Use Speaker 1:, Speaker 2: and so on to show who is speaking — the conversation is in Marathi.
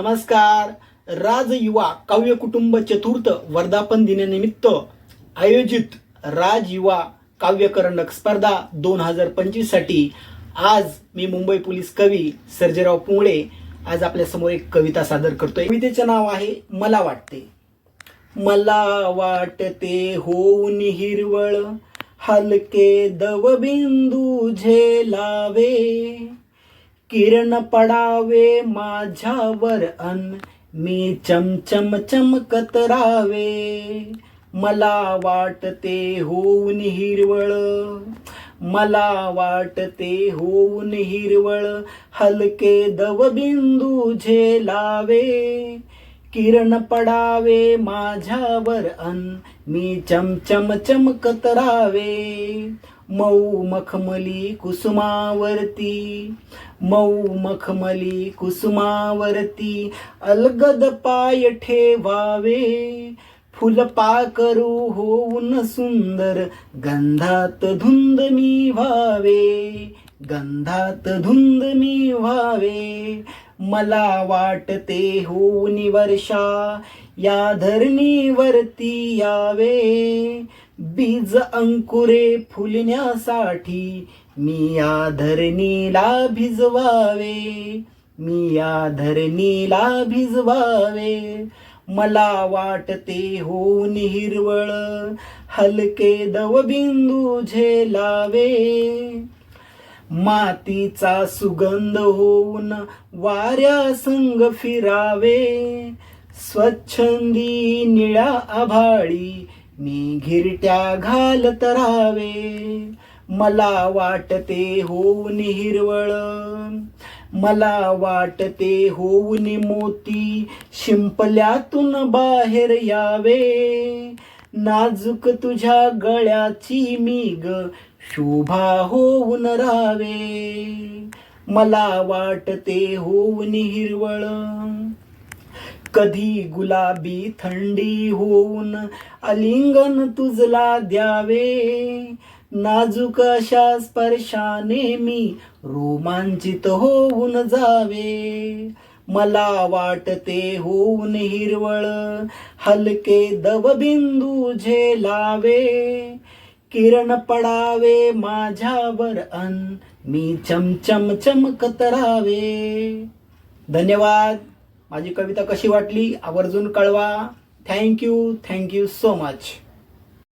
Speaker 1: नमस्कार. राज युवा काव्य कुटुंब चतुर्थ वर्धापन दिनानिमित्त आयोजित राज युवा काव्यकरणक स्पर्धा दोन हजार पंचवीससाठी आज मी मुंबई पोलीस कवी सर्जेराव पुंगळे आज आपल्यासमोर एक कविता सादर करतोय. कवितेचं नाव आहे मला वाटते. मला वाटते होऊन हिरवळ हलके दवबिंदू झेलावे. किरण पडावे माझ्यावर अन मी चमचम चमकत रावे मला वाटते होऊन हिरवळ. मला वाटते होऊन हिरवळ. हलके दवबिंदू झेलावे. किरण पडावे माझ्यावर अन मी चमचम चमकत रावे मऊ मखमली कुसुमावरती मऊ मखमली कुसुमावरती अलगद पाय ठेवावे. फुलपाकरू होऊन सुंदर गंधात धुंद मी व्हावे गंधात धुंद मी व्हावे मला वाटते होऊन वर्षा या धरणीवरती यावे. बीज अंकुरे फुलण्यासाठी मी या धरणीला भिजवावे. मी या धरणीला भिजवावे. मला वाटते होऊन हिरवळ हलके दवबिंदू झेलावे. मातीचा सुगंध होऊन वाऱ्या संग फिरावे. स्वच्छंदी निळ्या आभाळी मी घिरट्या घालत राहावे. मला वाटते होऊन हिरवळ. मला वाटते होऊन मोती शिंपल्यातून बाहेर यावे. नाजूक तुझ्या गळ्याची मी ग शोभा होऊन राहावे. मला वाटते होऊन हिरवळ. कधी गुलाबी थंडी होऊन अलिंगन तुझला द्यावे. नाजूक अशा स्पर्शाने मी रोमांचित होऊन जावे. मला वाटते होऊन हिरवळ. हलके दवबिंदू झेलावे. किरण पडावे माझ्यावर अन मी चमचम चमकत राहावे धन्यवाद. माझी कविता कशी वाटली? आवर्जून कळवा. Thank you thank you so much